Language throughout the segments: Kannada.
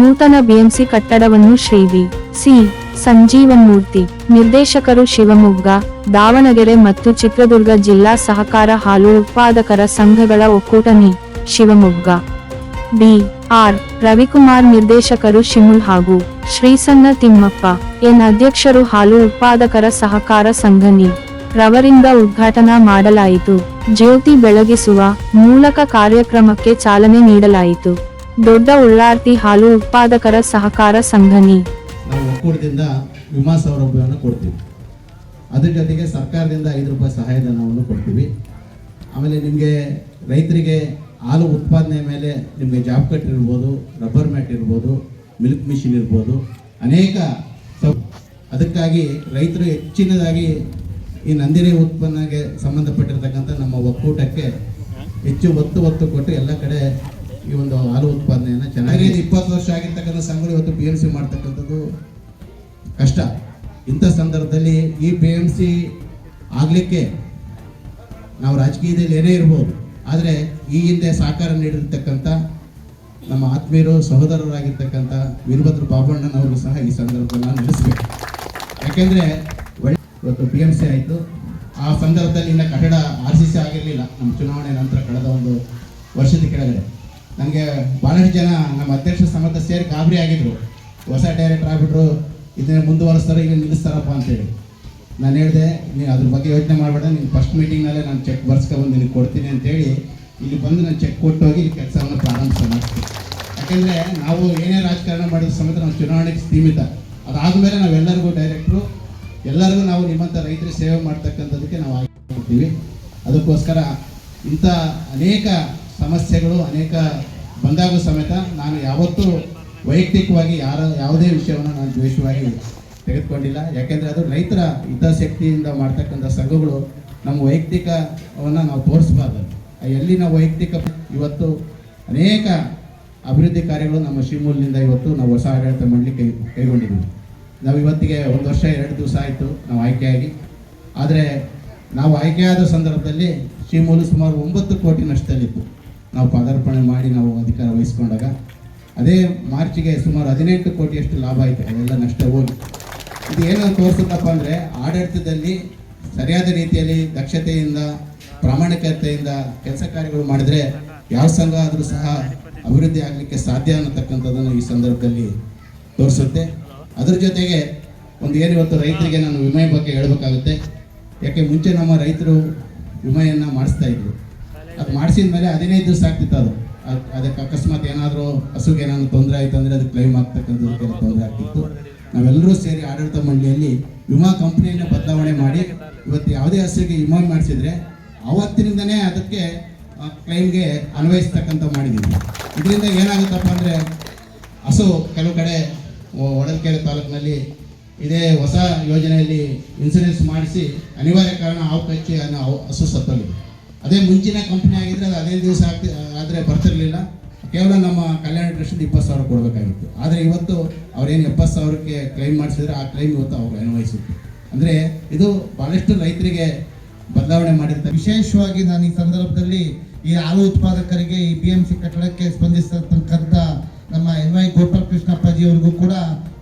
ನೂತನ ಬಿಎಂಸಿ ಕಟ್ಟಡವನ್ನು ಶ್ರೀ ವಿ ಸಿ. ಸಂಜೀವನ್ ಮೂರ್ತಿ ನಿರ್ದೇಶಕರು ಶಿವಮೊಗ್ಗ, ದಾವಣಗೆರೆ ಮತ್ತು ಚಿತ್ರದುರ್ಗ ಜಿಲ್ಲಾ ಸಹಕಾರ ಹಾಲು ಉತ್ಪಾದಕರ ಸಂಘಗಳ ಒಕ್ಕೂಟ ನಿ. ಶಿವಮೊಗ್ಗ. ಬಿ. ಆರ್. ರವಿಕುಮಾರ್ ನಿರ್ದೇಶಕರು ಶಿಮುಲ್ ಹಾಗೂ ಶ್ರೀಸನ್ನ ತಿಮ್ಮಪ್ಪ, ಎನ್. ಅಧ್ಯಕ್ಷರು ಹಾಲು ಉತ್ಪಾದಕರ ಸಹಕಾರ ಸಂಘ ನಿ. ರವರಿಂದ ಉದ್ಘಾಟನಾ ಮಾಡಲಾಯಿತು. ಜ್ಯೋತಿ ಬೆಳಗಿಸುವ ಮೂಲಕ ಕಾರ್ಯಕ್ರಮಕ್ಕೆ ಚಾಲನೆ ನೀಡಲಾಯಿತು. ದೊಡ್ಡ ಉಳ್ಳಾರ್ತಿ ಹಾಲು ಉತ್ಪಾದಕರ ಸಹಕಾರ ಸಂಘನಿ. ನಾವು ಒಕ್ಕೂಟದಿಂದ ವಿಮಾ ಸೌಲಭ್ಯವನ್ನು ಕೊಡ್ತೀವಿ. ಅದ್ರ ಜೊತೆಗೆ ಸರ್ಕಾರದಿಂದ ಐದು ರೂಪಾಯಿ ಸಹಾಯಧನವನ್ನು ಕೊಡ್ತೀವಿ. ಆಮೇಲೆ ನಿಮಗೆ ರೈತರಿಗೆ ಹಾಲು ಉತ್ಪಾದನೆ ಮೇಲೆ ನಿಮಗೆ ಜಾಬ್ ಕಟ್ ಇರ್ಬೋದು, ರಬ್ಬರ್ ಮ್ಯಾಟ್ ಇರ್ಬೋದು, ಮಿಲ್ಕ್ ಮಿಷಿನ್ ಇರ್ಬೋದು, ಅನೇಕ ಅದಕ್ಕಾಗಿ ರೈತರು ಹೆಚ್ಚಿನದಾಗಿ ಈ ನಂದಿನಿ ಉತ್ಪನ್ನಕ್ಕೆ ಸಂಬಂಧಪಟ್ಟಿರ್ತಕ್ಕಂಥ ನಮ್ಮ ಒಕ್ಕೂಟಕ್ಕೆ ಹೆಚ್ಚು ಒತ್ತು ಒತ್ತು ಕೊಟ್ಟು ಎಲ್ಲ ಕಡೆ ಈ ಒಂದು ಹಾಲು ಉತ್ಪಾದನೆಯನ್ನು ಚೆನ್ನಾಗಿ ಇಪ್ಪತ್ತು ವರ್ಷ ಆಗಿರ್ತಕ್ಕಂಥ ಸಂಘಗಳು ಇವತ್ತು ಪಿ ಎಂ ಸಿ ಮಾಡ್ತಕ್ಕಂಥದ್ದು ಕಷ್ಟ. ಇಂಥ ಸಂದರ್ಭದಲ್ಲಿ ಈ ಪಿ ಎಂ ಸಿ ಆಗಲಿಕ್ಕೆ ನಾವು ರಾಜಕೀಯದಲ್ಲಿ ಏನೇ ಇರ್ಬೋದು, ಆದರೆ ಈ ಹಿಂದೆ ಸಹಕಾರ ನೀಡಿರ್ತಕ್ಕಂಥ ನಮ್ಮ ಆತ್ಮೀಯರು, ಸಹೋದರರಾಗಿರ್ತಕ್ಕಂಥ ವೀರಭದ್ರ ಬಾಬಣ್ಣನವರು ಸಹ ಈ ಸಂದರ್ಭದಲ್ಲಿ ನಾನು ನಡೆಸಬೇಕು. ಯಾಕೆಂದರೆ ಇವತ್ತು ಪಿ ಎಂ ಸಿ ಆಯಿತು. ಆ ಸಂದರ್ಭದಲ್ಲಿ ಇನ್ನು ಕಟ್ಟಡ ಆರ್ ಸಿ ಸಿ ಆಗಿರಲಿಲ್ಲ. ನಮ್ಮ ಚುನಾವಣೆ ನಂತರ ಕಳೆದ ಒಂದು ವರ್ಷದ ಕೆಳಗಡೆ. ನನಗೆ ಭಾಳಷ್ಟು ಜನ ನಮ್ಮ ಅಧ್ಯಕ್ಷ ಸಮೇತ ಸೇರಿ ಗಾಬರಿ ಆಗಿದ್ರು. ಹೊಸ ಡೈರೆಕ್ಟರ್ ಆಗ್ಬಿಟ್ರು, ಇದನ್ನ ಮುಂದುವರಿಸ್ತಾರೆ ಈಗ ನಿಲ್ಲಿಸ್ತಾರಪ್ಪ ಅಂತೇಳಿ. ನಾನು ಹೇಳಿದೆ, ನೀನು ಅದ್ರ ಬಗ್ಗೆ ಯೋಚನೆ ಮಾಡಬೇಡ, ನೀನು ಫಸ್ಟ್ ಮೀಟಿಂಗ್ನಲ್ಲೇ ನಾನು ಚೆಕ್ ಬರ್ಸ್ಕೊಂಡು ನಿನಗೆ ಕೊಡ್ತೀನಿ ಅಂತೇಳಿ, ಇಲ್ಲಿ ಬಂದು ನಾನು ಚೆಕ್ ಕೊಟ್ಟು ಹೋಗಿ ಇಲ್ಲಿ ಕೆಲಸವನ್ನು ಪ್ರಾರಂಭಿಸ ಮಾಡ್ತೀನಿ ಯಾಕೆಂದರೆ ನಾವು ಏನೇ ರಾಜಕಾರಣ ಮಾಡಿದ ಸಮೇತ ನಾವು ಚುನಾವಣೆಗೆ ಸೀಮಿತ. ಅದಾದಮೇಲೆ ನಾವೆಲ್ಲರಿಗೂ ಡೈರೆಕ್ಟ್ರು ಎಲ್ಲರಿಗೂ ನಾವು ನಿಮ್ಮಂಥ ರೈತರಿಗೆ ಸೇವೆ ಮಾಡ್ತಕ್ಕಂಥದ್ದಕ್ಕೆ ನಾವು ಆಗಿರ್ತೀವಿ ಅದಕ್ಕೋಸ್ಕರ ಇಂಥ ಅನೇಕ ಸಮಸ್ಯೆಗಳು ಅನೇಕ ಬಂದಾಗ ಸಮೇತ ನಾನು ಯಾವತ್ತೂ ವೈಯಕ್ತಿಕವಾಗಿ ಯಾರ ಯಾವುದೇ ವಿಷಯವನ್ನು ನಾನು ದ್ವೇಷವಾಗಿ ತೆಗೆದುಕೊಂಡಿಲ್ಲ. ಯಾಕೆಂದರೆ ಅದು ರೈತರ ಹಿತಾಸಕ್ತಿಯಿಂದ ಮಾಡ್ತಕ್ಕಂಥ ಸಂಘಗಳು ನಮ್ಮ ವೈಯಕ್ತಿಕವನ್ನು ನಾವು ತೋರಿಸ್ಬಾರ್ದು. ಎಲ್ಲಿ ನಾವು ವೈಯಕ್ತಿಕ ಇವತ್ತು ಅನೇಕ ಅಭಿವೃದ್ಧಿ ಕಾರ್ಯಗಳು ನಮ್ಮ ಶಿವಮೂಲಿನಿಂದ ಇವತ್ತು ನಾವು ಹೊಸ ಆಡಳಿತ ಮಂಡಳಿ ಕೈ ಕೈಗೊಂಡಿದ್ದೀವಿ. ನಾವು ಇವತ್ತಿಗೆ ಒಂದು ವರ್ಷ ಎರಡು ದಿವಸ ಆಯಿತು ನಾವು ಆಯ್ಕೆಯಾಗಿ. ಆದರೆ ನಾವು ಆಯ್ಕೆಯಾದ ಸಂದರ್ಭದಲ್ಲಿ ಶ್ರೀಮೂಲು ಸುಮಾರು ಒಂಬತ್ತು ಕೋಟಿ ನಷ್ಟದಲ್ಲಿತ್ತು. ನಾವು ಪದಾರ್ಪಣೆ ಮಾಡಿ ನಾವು ಅಧಿಕಾರ ವಹಿಸ್ಕೊಂಡಾಗ ಅದೇ ಮಾರ್ಚಿಗೆ ಸುಮಾರು ಹದಿನೆಂಟು ಕೋಟಿಯಷ್ಟು ಲಾಭ ಆಯಿತು, ಅದೆಲ್ಲ ನಷ್ಟ ಹೋಗಿ. ಇದು ಏನು ತೋರಿಸುತ್ತಪ್ಪ ಅಂದರೆ ಆಡಳಿತದಲ್ಲಿ ಸರಿಯಾದ ರೀತಿಯಲ್ಲಿ ದಕ್ಷತೆಯಿಂದ, ಪ್ರಾಮಾಣಿಕತೆಯಿಂದ ಕೆಲಸ ಕಾರ್ಯಗಳು ಮಾಡಿದರೆ ಯಾವ ಸಂಘ ಆದರೂ ಸಹ ಅಭಿವೃದ್ಧಿ ಆಗಲಿಕ್ಕೆ ಸಾಧ್ಯ ಅನ್ನತಕ್ಕಂಥದ್ದನ್ನು ಈ ಸಂದರ್ಭದಲ್ಲಿ ತೋರಿಸುತ್ತೆ. ಅದ್ರ ಜೊತೆಗೆ ಒಂದು ಏನು ಇವತ್ತು ರೈತರಿಗೆ ನಾನು ವಿಮೆ ಬಗ್ಗೆ ಹೇಳಬೇಕಾಗುತ್ತೆ. ಯಾಕೆ ಮುಂಚೆ ನಮ್ಮ ರೈತರು ವಿಮೆಯನ್ನು ಮಾಡಿಸ್ತಾ ಇದ್ರು. ಅದು ಮಾಡಿಸಿದ ಮೇಲೆ ಹದಿನೈದು ದಿವಸ ಆಗ್ತಿತ್ತು ಅದು. ಅದಕ್ಕೆ ಅಕಸ್ಮಾತ್ ಏನಾದರೂ ಹಸುಗೆ ಏನಾದ್ರು ತೊಂದರೆ ಆಯಿತು ಅಂದರೆ ಅದು ಕ್ಲೈಮ್ ಆಗ್ತಕ್ಕಂಥದ್ದು ತೊಂದರೆ ಆಗ್ತಿತ್ತು. ನಾವೆಲ್ಲರೂ ಸೇರಿ ಆಡಳಿತ ಮಂಡಳಿಯಲ್ಲಿ ವಿಮಾ ಕಂಪ್ನಿಯನ್ನು ಬದಲಾವಣೆ ಮಾಡಿ, ಇವತ್ತು ಯಾವುದೇ ಹಸುಗೆ ವಿಮಾ ಮಾಡಿಸಿದ್ರೆ ಅವತ್ತಿನಿಂದನೇ ಅದಕ್ಕೆ ಕ್ಲೈಮ್ಗೆ ಅನ್ವಯಿಸ್ತಕ್ಕಂಥ ಮಾಡಿದ್ದೀವಿ. ಇದರಿಂದ ಏನಾಗುತ್ತಪ್ಪ ಅಂದರೆ ಹಸು ಕೆಲವು ಕಡೆ ಒಡಲ್ಕೆರೆ ತಾಲೂಕಿನಲ್ಲಿ ಇದೇ ಹೊಸ ಯೋಜನೆಯಲ್ಲಿ ಇನ್ಸೂರೆನ್ಸ್ ಮಾಡಿಸಿ ಅನಿವಾರ್ಯ ಕಾರಣ ಹಾವು ಕಚ್ಚಿ ಹಸು ಸತ್ತೋಗಿದೆ. ಅದೇ ಮುಂಚಿನ ಕಂಪ್ನಿ ಆಗಿದ್ರೆ ಅದು ಹದಿನೈದು ದಿವಸ ಆಗ್ತಿ ಆದರೆ ಬರ್ತಿರಲಿಲ್ಲ. ಕೇವಲ ನಮ್ಮ ಕಲ್ಯಾಣ ಟ್ರಸ್ಟ್ ಇಪ್ಪತ್ತು ಸಾವಿರ ಕೊಡಬೇಕಾಗಿತ್ತು. ಆದರೆ ಇವತ್ತು ಅವ್ರೇನು ಎಪ್ಪತ್ತು ಸಾವಿರಕ್ಕೆ ಕ್ಲೈಮ್ ಮಾಡಿಸಿದ್ರೆ ಆ ಕ್ಲೈಮ್ ಇವತ್ತು ಅವರು ಅನ್ವಯಿಸುತ್ತೆ ಅಂದರೆ ಇದು ಭಾಳಷ್ಟು ರೈತರಿಗೆ ಬದಲಾವಣೆ ಮಾಡಿರ್ತಾರೆ ವಿಶೇಷವಾಗಿ ನಾನು ಈ ಸಂದರ್ಭದಲ್ಲಿ ಈ ಹಾಲು ಉತ್ಪಾದಕರಿಗೆ ಈ ಬಿ ಎಂ ಸಿ ಕಟ್ಟಡಕ್ಕೆ ಸ್ಪಂದಿಸತಕ್ಕಂಥ ನಮ್ಮ ಎನ್ ವೈ ಗೋಪಾಲ್ ಕೂಡ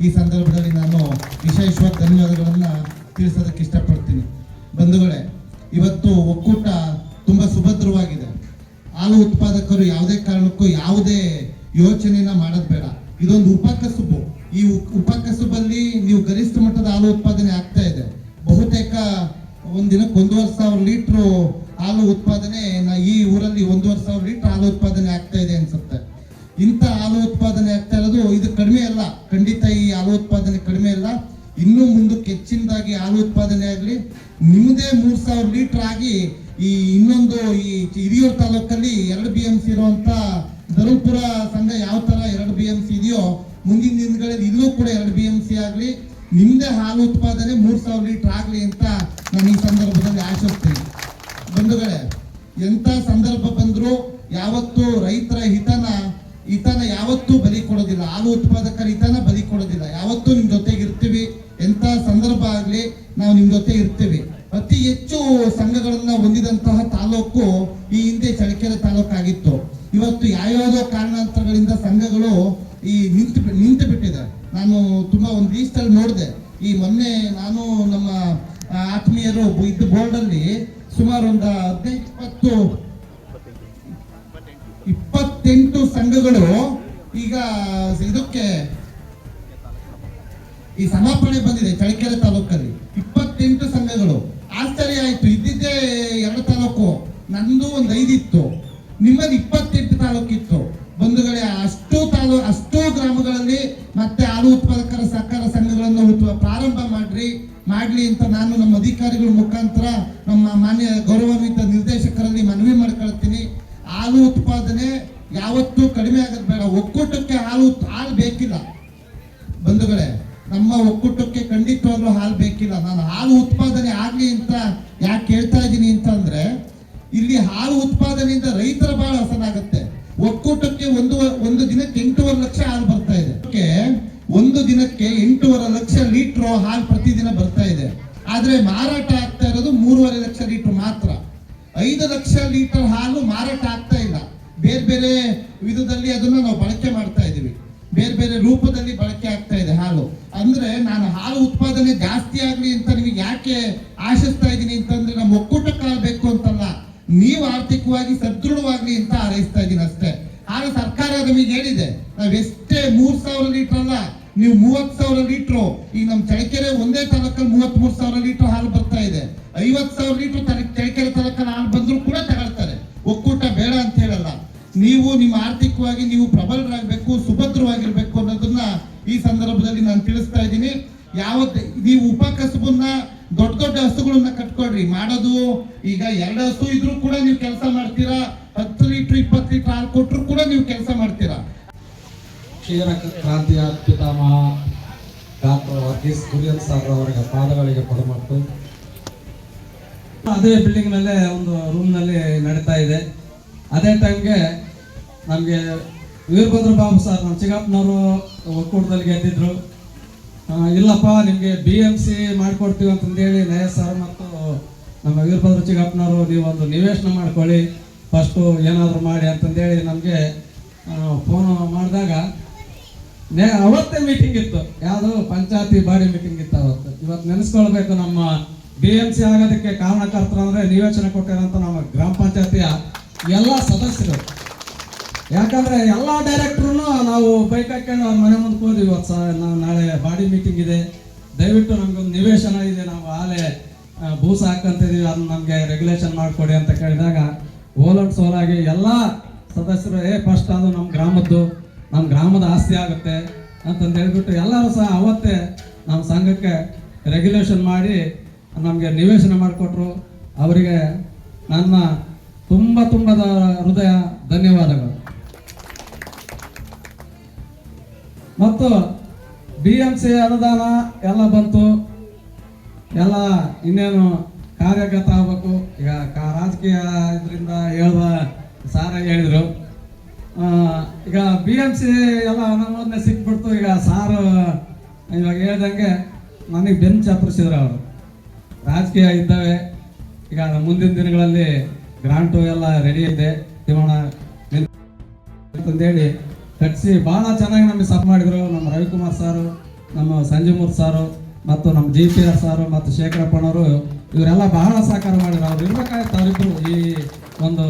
ಈ ಸಂದರ್ಭದಲ್ಲಿ ನಾನು ವಿಶೇಷವಾಗಿ ಧನ್ಯವಾದಗಳನ್ನು ತಿಳಿಸೋದಕ್ಕೆ ಇಷ್ಟಪಡ್ತೀನಿ. ಬಂಧುಗಳೇ, ಇವತ್ತು ಒಕ್ಕೂಟ ತುಂಬ ಸುಭದ್ರವಾಗಿದೆ. ಹಾಲು ಉತ್ಪಾದಕರು ಯಾವುದೇ ಕಾರಣಕ್ಕೂ ಯಾವುದೇ ಯೋಚನೆನ ಮಾಡೋದು ಬೇಡ. ಇದೊಂದು ಉಪಕಸುಬು. ಈ ಉಪಕಸುಬಲ್ಲಿ ನೀವು ಗರಿಷ್ಠ ಮಟ್ಟದ ಹಾಲು ಉತ್ಪಾದನೆ ಆಗ್ತಾ ಇದೆ. ಬಹುತೇಕ ಒಂದಿನಕ್ಕೆ ದಿನಕ್ಕೆ ಒಂದೂವರೆ ಸಾವಿರ ಲೀಟ್ರು ಹಾಲು ಉತ್ಪಾದನೆ ಈ ಊರಲ್ಲಿ ಒಂದೂವರೆ ಸಾವಿರ ಲೀಟರ್ ಹಾಲು ಉತ್ಪಾದನೆ ಆಗ್ತಾ ಇದೆ ಅನ್ಸುತ್ತೆ. ಇಂಥ ಹಾಲು ಉತ್ಪಾದನೆ ಆಗ್ತಾ ಇರೋದು ಇದು ಕಡಿಮೆ ಅಲ್ಲ. ಖಂಡಿತ ಈ ಹಾಲು ಉತ್ಪಾದನೆ ಕಡಿಮೆ ಅಲ್ಲ. ಇನ್ನೂ ಮುಂದಕ್ಕೆ ಹೆಚ್ಚಿನದಾಗಿ ಹಾಲು ಉತ್ಪಾದನೆ ಆಗಲಿ. ನಿಮ್ಮದೇ ಮೂರು ಸಾವಿರ ಲೀಟರ್ ಆಗಿ ಈ ಇನ್ನೊಂದು ಈ ಹಿರಿಯೂರು ತಾಲೂಕಲ್ಲಿ ಎರಡು ಬಿ ಎಂ ಸಿ ಇರುವಂತ ಧರ್ಮಪುರ ಸಂಘ ಯಾವ ತರ ಎರಡು ಬಿ ಎಂ ಸಿ ಇದೆಯೋ ಮುಂದಿನ ದಿನಗಳಲ್ಲಿ ಇಲ್ಲೂ ಕೂಡ ಎರಡು ಬಿ ಎಂ ಸಿ ಆಗಲಿ ನಿಮ್ಮದೇ ಹಾಲು ಉತ್ಪಾದನೆ ಮೂರ್ ಸಾವಿರ ಲೀಟರ್ ಆಗಲಿ ಅಂತ ನಾನು ಈ ಸಂದರ್ಭದಲ್ಲಿ ಆಶಿಸ್ತೀನಿ. ಬಂಧುಗಳೇ ಎಂಥ ತಾಲೂಕು ಈ ಹಿಂದೆ ಚಳ್ಳಕೆರೆ ತಾಲೂಕಾಗಿತ್ತು. ಇವತ್ತು ಯಾವ್ಯಾವುದೋ ಕಾರಣಾಂತರಗಳಿಂದ ಸಂಘಗಳು ಈ ನಿಂತು ನಿಂತು ಬಿಟ್ಟಿದೆ ನಾನು ತುಂಬಾ ಒಂದು ಲೀಸ್ಟಲ್ಲಿ ನೋಡಿದೆ. ಈ ಮೊನ್ನೆ ನಾನು ನಮ್ಮ ಆತ್ಮೀಯರು ಇದ್ದ ಬೋರ್ಡಲ್ಲಿ ಸುಮಾರು ಒಂದು ಹದಿನೈದು, ಇಪ್ಪತ್ತು, ಇಪ್ಪತ್ತೆಂಟು ಸಂಘಗಳು ಈಗ ಇದಕ್ಕೆ ಈ ಸಮಾಪನೆ ಬಂದಿದೆ ಚಳ್ಳಕೆರೆ ತಾಲೂಕಲ್ಲಿ. ಇಪ್ಪತ್ತೆಂಟು ಸಂಘಗಳು. ಆಶ್ಚರ್ಯ ಆಯ್ತು ನಂದು ಒಂದು ಐದಿತ್ತು. ನಿಮ್ಮದು ಇಪ್ಪತ್ತೆಂಟು ತಾಲೂಕಿತ್ತು. ಬಂಧುಗಳೇ, ಅಷ್ಟು ತಾಲೂ, ಅಷ್ಟು ಗ್ರಾಮಗಳಲ್ಲಿ ಮತ್ತೆ ಹಾಲು ಉತ್ಪಾದಕರ ಸಹಕಾರ ಸಂಘಗಳನ್ನು ಪ್ರಾರಂಭ ಮಾಡ್ರಿ. ಮಾಡ್ಲಿ ಅಂತ ನಾನು ನಮ್ಮ ಅಧಿಕಾರಿಗಳ ಮುಖಾಂತರ ನಮ್ಮ ಮಾನ್ಯ ಗೌರವಾನ್ವಿತ ನಿರ್ದೇಶಕರಲ್ಲಿ ಮನವಿ ಮಾಡ್ಕೊಳ್ತೀನಿ. ಹಾಲು ಉತ್ಪಾದನೆ ಯಾವತ್ತೂ ಕಡಿಮೆ ಆಗೋದು ಬೇಡ. ಒಕ್ಕೂಟಕ್ಕೆ ಹಾಲು ಹಾಲು ಬೇಕಿಲ್ಲ. ಬಂಧುಗಳೇ, ನಮ್ಮ ಒಕ್ಕೂಟಕ್ಕೆ ಖಂಡಿತವಾಗ್ಲೂ ಹಾಲು ಬೇಕಿಲ್ಲ. ನಾನು ಹಾಲು ಉತ್ಪಾದನೆ ಆಗ್ಲಿ ಅಂತ ಯಾಕೆ ಹೇಳ್ತಾ ಇದ್ದೀನಿ ಅಂತಂದ್ರೆ ಇಲ್ಲಿ ಹಾಲು ಉತ್ಪಾದನೆಯಿಂದ ರೈತರ ಬಹಳ ಹಸನಾಗುತ್ತೆ ಒಕ್ಕೂಟಕ್ಕೆ ಒಂದು ಒಂದು ದಿನಕ್ಕೆ ಎಂಟೂವರೆ ಲಕ್ಷ ಹಾಲು ಬರ್ತಾ ಇದೆ. ಒಂದು ದಿನಕ್ಕೆ ಎಂಟೂವರೆ ಲಕ್ಷ ಲೀಟರ್ ಹಾಲು ಪ್ರತಿದಿನ ಬರ್ತಾ ಇದೆ. ಆದ್ರೆ ಮಾರಾಟ ಆಗ್ತಾ ಇರೋದು ಮೂರುವರೆ ಲಕ್ಷ ಲೀಟರ್ ಮಾತ್ರ. ಐದು ಲಕ್ಷ ಲೀಟರ್ ಹಾಲು ಮಾರಾಟ ಆಗ್ತಾ ಇಲ್ಲ. ಬೇರೆ ಬೇರೆ ವಿಧದಲ್ಲಿ ಅದನ್ನ ನಾವು ಬಳಕೆ ಮಾಡ್ತಾ ಇದೀವಿ. ಬೇರೆ ಬೇರೆ ರೂಪದಲ್ಲಿ ಬಳಕೆ ಆಗ್ತಾ ಇದೆ ಹಾಲು. ಅಂದ್ರೆ ನಾನು ಹಾಲು ಉತ್ಪಾದನೆ ಜಾಸ್ತಿ ಆಗ್ಲಿ ಅಂತ ನಿಮಗೆ ಯಾಕೆ ಆಶಿಸ್ತಾ ಇದ್ದೀನಿ ಅಂತಂದ್ರೆ ನಮ್ಮ ಅಂತಲ್ಲ ನೀವು ಆರ್ಥಿಕವಾಗಿ ಸದೃಢವಾಗ್ಲಿ ಅಂತ ಹಾರೈಸ್ತಾ ಇದ್ದೀನಿ ಅಷ್ಟೇ. ಆಗ ಸರ್ಕಾರ ನಮಗೆ ಹೇಳಿದೆ, ನಾವ್ ಎಷ್ಟೇ ಮೂರ್ ಸಾವಿರ ಲೀಟರ್ ಅಲ್ಲ, ನೀವು ಮೂವತ್ ಸಾವಿರ ಲೀಟರ್, ಈಗ ನಮ್ ಚಳಕೆರೆ ಒಂದೇ ತಾಲೂಕಲ್ಲಿ ಮೂವತ್ ಮೂರ್ ಸಾವಿರ ಲೀಟರ್ ಹಾಲು ಬರ್ತಾ ಇದೆ. ಐವತ್ ಸಾವಿರ ಲೀಟರ್ ಚಳಕೆರೆ ತಾಲೂಕಲ್ಲಿ ಹಾಲು ಬಂದ್ರು ಕೂಡ ತಗೊಳ್ತಾರೆ. ಒಕ್ಕೂಟ ಬೇಡ ಅಂತ ಹೇಳಲ್ಲ. ನೀವು ನಿಮ್ಮ ಆರ್ಥಿಕವಾಗಿ ನೀವು ಪ್ರಬಲರಾಗಬೇಕು, ಸುಭದ್ರವಾಗಿರ್ಬೇಕು ಅನ್ನೋದನ್ನ ಈ ಸಂದರ್ಭದಲ್ಲಿ ನಾನು ತಿಳಿಸ್ತಾ ಇದ್ದೀನಿ ಯಾವ ನೀವು ಉಪ ಕಸಬನ್ನ ದೊಡ್ಡ ದೊಡ್ಡ ಹಸುಗಳನ್ನ ಕಟ್ಕೊಳ್ರಿ. ಮಾಡೋದು ಈಗ ಎರಡು ಹಸು ಇದ್ರೂ ಕೂಡ ನೀವು ಕೆಲಸ ಮಾಡ್ತೀರಾ? ಹತ್ತು ಲೀಟರ್ ಇಪ್ಪತ್ತು ಲೀಟರ್ ಹಾಲು ಕೊಟ್ಟರು ಕೂಡ ನೀವು ಕೆಲಸ ಮಾಡ್ತೀರಾ? ಕ್ಷೀರ ಕ್ರಾಂತಿಯ ಪಿತಾಮಹ ಡಾಕ್ಟರ್ ವರ್ಗೀಸ್ ಕುರಿಯನ್ ಸರ್ ಅವರಿಗೆ ಪಾದಗಳಿಗೆ ಕೊಡಮಟ್ಟು ಅದೇ ಬಿಲ್ಡಿಂಗ್ ನಲ್ಲೇ ಒಂದು ರೂಮ್ನಲ್ಲಿ ನಡೀತಾ ಇದೆ. ಅದೇ ಟೈಮ್ಗೆ ನಮಗೆ ವೀರಭದ್ರ ಬಾಬು ಸರ್ ನಮ್ಮ ಚಿಕ್ಕಪ್ಪನವರು ಒಕ್ಕೂಟದಲ್ಲಿ ಗೆದ್ದಿದ್ರು. ಇಲ್ಲಪ್ಪ, ನಿಮಗೆ ಬಿ ಎಂ ಸಿ ಮಾಡಿಕೊಡ್ತೀವಿ ಅಂತಂದೇಳಿ ನಯ ಸರ್ ಮತ್ತು ನಮ್ಮ ವೀರಭದ್ರ ಚಿಗಪ್ಪನವರು ನೀವು ಒಂದು ನಿವೇಶನ ಮಾಡ್ಕೊಳ್ಳಿ. ಫಸ್ಟು ಏನಾದರೂ ಮಾಡಿ ಅಂತಂದೇಳಿ ನಮಗೆ ಫೋನು ಮಾಡಿದಾಗ, ನೇ, ಅವತ್ತೇ ಮೀಟಿಂಗ್ ಇತ್ತು. ಯಾವುದು ಪಂಚಾಯತಿ ಬಾಡಿ ಮೀಟಿಂಗ್ ಇತ್ತು ಅವತ್ತು. ಇವತ್ತು ನೆನೆಸ್ಕೊಳ್ಬೇಕು ನಮ್ಮ ಬಿ ಎಂ ಸಿ ಆಗೋದಕ್ಕೆ ಕಾರಣಕರ್ತರು ಅಂದರೆ ನಿವೇಶನ ಕೊಟ್ಟಿರೋಂಥ ನಮ್ಮ ಗ್ರಾಮ ಪಂಚಾಯತಿಯ ಎಲ್ಲ ಸದಸ್ಯರು. ಯಾಕಂದ್ರೆ ಎಲ್ಲ ಡೈರೆಕ್ಟ್ರು ನಾವು ಬೈಕ್ ಹಾಕೊಂಡು ಅವ್ರ ಮನೆ ಮುಂದೆ ಹೋದ್ವಿ ಇವತ್ತು ನಾವು ನಾಳೆ ಬಾಡಿ ಮೀಟಿಂಗ್ ಇದೆ. ದಯವಿಟ್ಟು ಒಂದು ನಿವೇಶನ ಇದೆ. ನಾವು ಆಲೆ ಬೂಸ ಹಾಕಂತಿದೀವಿ. ಅದನ್ನ ನಮಗೆ ರೆಗ್ಯುಲೇಷನ್ ಮಾಡಿಕೊಡಿ ಅಂತ ಕೇಳಿದಾಗ ಓಲೋಟ್ ಸೋಲಾಗಿ ಎಲ್ಲ ಸದಸ್ಯರು, ಏ ಫಸ್ಟ್ ಅದು ನಮ್ಮ ಗ್ರಾಮದ್ದು ನಮ್ಮ ಗ್ರಾಮದ ಆಸ್ತಿ ಆಗುತ್ತೆ ಅಂತಂದು ಹೇಳ್ಬಿಟ್ಟು ಎಲ್ಲರೂ ಸಹ ಅವತ್ತೇ ನಮ್ಮ ಸಂಘಕ್ಕೆ ರೆಗ್ಯುಲೇಷನ್ ಮಾಡಿ ನಮಗೆ ನಿವೇಶನ ಮಾಡಿಕೊಟ್ರು. ಅವರಿಗೆ ನನ್ನ ತುಂಬ ತುಂಬದ ಹೃದಯ ಧನ್ಯವಾದಗಳು. ಮತ್ತು ಬಿ ಎಂ ಸಿ ಅನುದಾನ ಎಲ್ಲ ಬಂತು. ಎಲ್ಲ ಇನ್ನೇನು ಕಾರ್ಯಗತ ಆಗಬೇಕು. ಈಗ ಕಾ- ರಾಜಕೀಯ ಇದರಿಂದ ಹೇಳ್ದ ಸಾರ ಹೇಳಿದರು. ಈಗ ಬಿ ಎಂ ಸಿ ಎಲ್ಲ ಅನುಮೋದನೆ ಸಿಕ್ಬಿಡ್ತು. ಈಗ ಸಾರು ಇವಾಗ ಹೇಳ್ದಂಗೆ ನನಗೆ ಬೆಂಚ್ ಚಾಪರಿಸಿದ್ರು ಅವರು. ರಾಜಕೀಯ ಇದ್ದಾವೆ. ಈಗ ಮುಂದಿನ ದಿನಗಳಲ್ಲಿ ಗ್ರಾಂಟು ಎಲ್ಲ ರೆಡಿ ಇದೆ. ತಿಮ್ಮಣ್ಣ ಅಂತಂದೇಳಿ ಕಟ್ಸಿ ಭಾಳ ಚೆನ್ನಾಗಿ ನಮಗೆ ಸಪ್ ಮಾಡಿದ್ರು. ನಮ್ಮ ರವಿಕುಮಾರ್ ಸಾರು, ನಮ್ಮ ಸಂಜಯಮೂರ್ ಸಾರು, ಮತ್ತು ನಮ್ಮ ಜಿ ಪಿ ಆರ್ ಸಾರು, ಮತ್ತು ಶೇಖರಪ್ಪನವರು, ಇವರೆಲ್ಲ ಬಹಳ ಸಹಕಾರ ಮಾಡಿದ್ರು. ಅವ್ರು ಇರ್ಬೇಕಾಯ್ತು ಅವರಿಬ್ಬರು ಈ ಒಂದು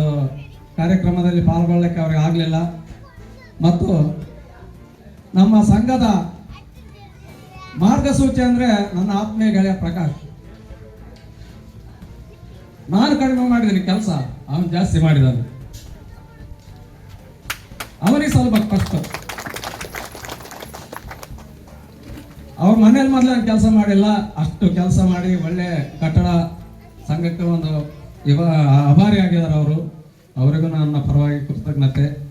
ಕಾರ್ಯಕ್ರಮದಲ್ಲಿ ಪಾಲ್ಗೊಳ್ಳಕ್ಕೆ ಅವ್ರಿಗೆ ಆಗಲಿಲ್ಲ. ಮತ್ತು ನಮ್ಮ ಸಂಘದ ಮಾರ್ಗಸೂಚಿ ಅಂದರೆ ನನ್ನ ಆತ್ಮೀಯ ಗೆಳೆಯ ಪ್ರಕಾಶ್. ನಾನು ಕಡಿಮೆ ಮಾಡಿದ್ದೀನಿ ಕೆಲಸ, ಅವನು ಜಾಸ್ತಿ ಮಾಡಿದ್ದಾನೆ. ಅವನಿಗೆ ಸ್ವಲ್ಪ ಕಷ್ಟ. ಅವ್ರ ಮನೇಲಿ ಮೊದಲ ಕೆಲಸ ಮಾಡಿಲ್ಲ, ಅಷ್ಟು ಕೆಲಸ ಮಾಡಿ ಒಳ್ಳೆ ಕಟ್ಟಡ ಸಂಘಕ್ಕೆ ಒಂದು ಇವ ಆಭಾರಿ ಆಗಿದ್ದಾರೆ ಅವರು. ಅವರಿಗೂ ನನ್ನ ಪರವಾಗಿ ಕೃತಜ್ಞತೆ.